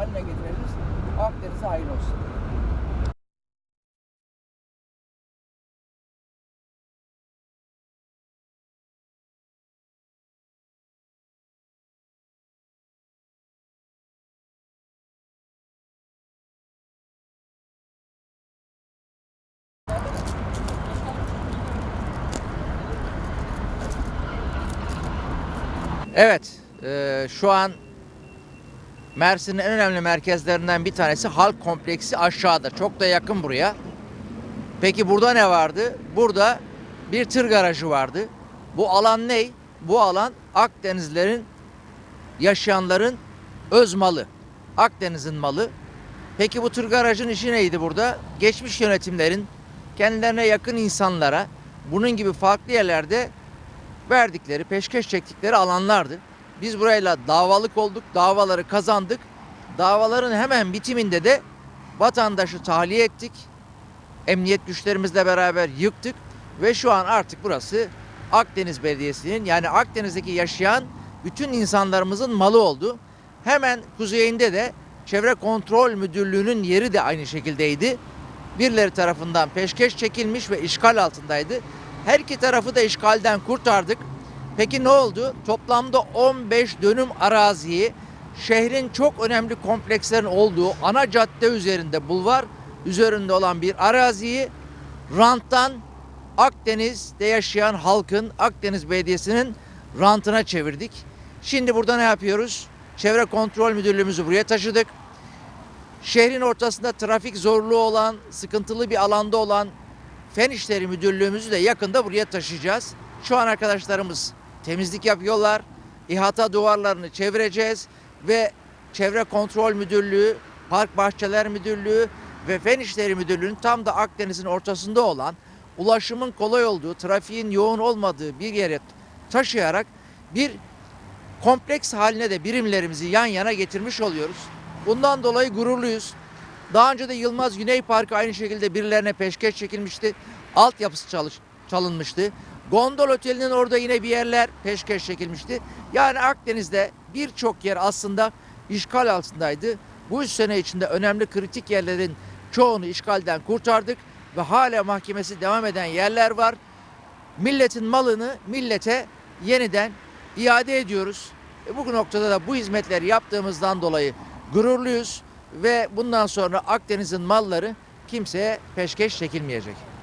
haline getireceğiz. Akdeniz'e hayırlı olsun. Evet, e, şu an Mersin'in en önemli merkezlerinden bir tanesi halk kompleksi aşağıda. Çok da yakın buraya. Peki burada ne vardı? Burada bir tır garajı vardı. Bu alan ne? Bu alan Akdenizlerin yaşayanların öz malı. Akdeniz'in malı. Peki bu tır garajın işi neydi burada? Geçmiş yönetimlerin kendilerine yakın insanlara bunun gibi farklı yerlerde verdikleri, peşkeş çektikleri alanlardı. Biz burayla davalık olduk, davaları kazandık. Davaların hemen bitiminde de vatandaşı tahliye ettik. Emniyet güçlerimizle beraber yıktık ve şu an artık burası Akdeniz Belediyesi'nin yani Akdeniz'deki yaşayan bütün insanlarımızın malı oldu. Hemen kuzeyinde de Çevre Kontrol Müdürlüğü'nün yeri de aynı şekildeydi. Birileri tarafından peşkeş çekilmiş ve işgal altındaydı. Her iki tarafı da işgalden kurtardık. Peki ne oldu? Toplamda 15 dönüm araziyi şehrin çok önemli komplekslerin olduğu ana cadde üzerinde bulvar üzerinde olan bir araziyi ranttan Akdeniz'de yaşayan halkın Akdeniz Belediyesi'nin rantına çevirdik. Şimdi burada ne yapıyoruz? Çevre Kontrol Müdürlüğümüzü buraya taşıdık. Şehrin ortasında trafik zorluğu olan, sıkıntılı bir alanda olan Fen İşleri Müdürlüğümüzü de yakında buraya taşıyacağız. Şu an arkadaşlarımız temizlik yapıyorlar. İhata duvarlarını çevireceğiz ve Çevre Kontrol Müdürlüğü, Park Bahçeler Müdürlüğü ve Fen İşleri Müdürlüğü'nün tam da Akdeniz'in ortasında olan ulaşımın kolay olduğu, trafiğin yoğun olmadığı bir yere taşıyarak bir kompleks haline de birimlerimizi yan yana getirmiş oluyoruz. Bundan dolayı gururluyuz. Daha önce de Yılmaz Güney Parkı aynı şekilde birilerine peşkeş çekilmişti. Altyapısı çalış, çalınmıştı. Gondol Oteli'nin orada yine bir yerler peşkeş çekilmişti. Yani Akdeniz'de birçok yer aslında işgal altındaydı. Bu üç sene içinde önemli kritik yerlerin çoğunu işgalden kurtardık ve hala mahkemesi devam eden yerler var. Milletin malını millete yeniden iade ediyoruz. E bu noktada da bu hizmetleri yaptığımızdan dolayı gururluyuz ve bundan sonra Akdeniz'in malları kimseye peşkeş çekilmeyecek.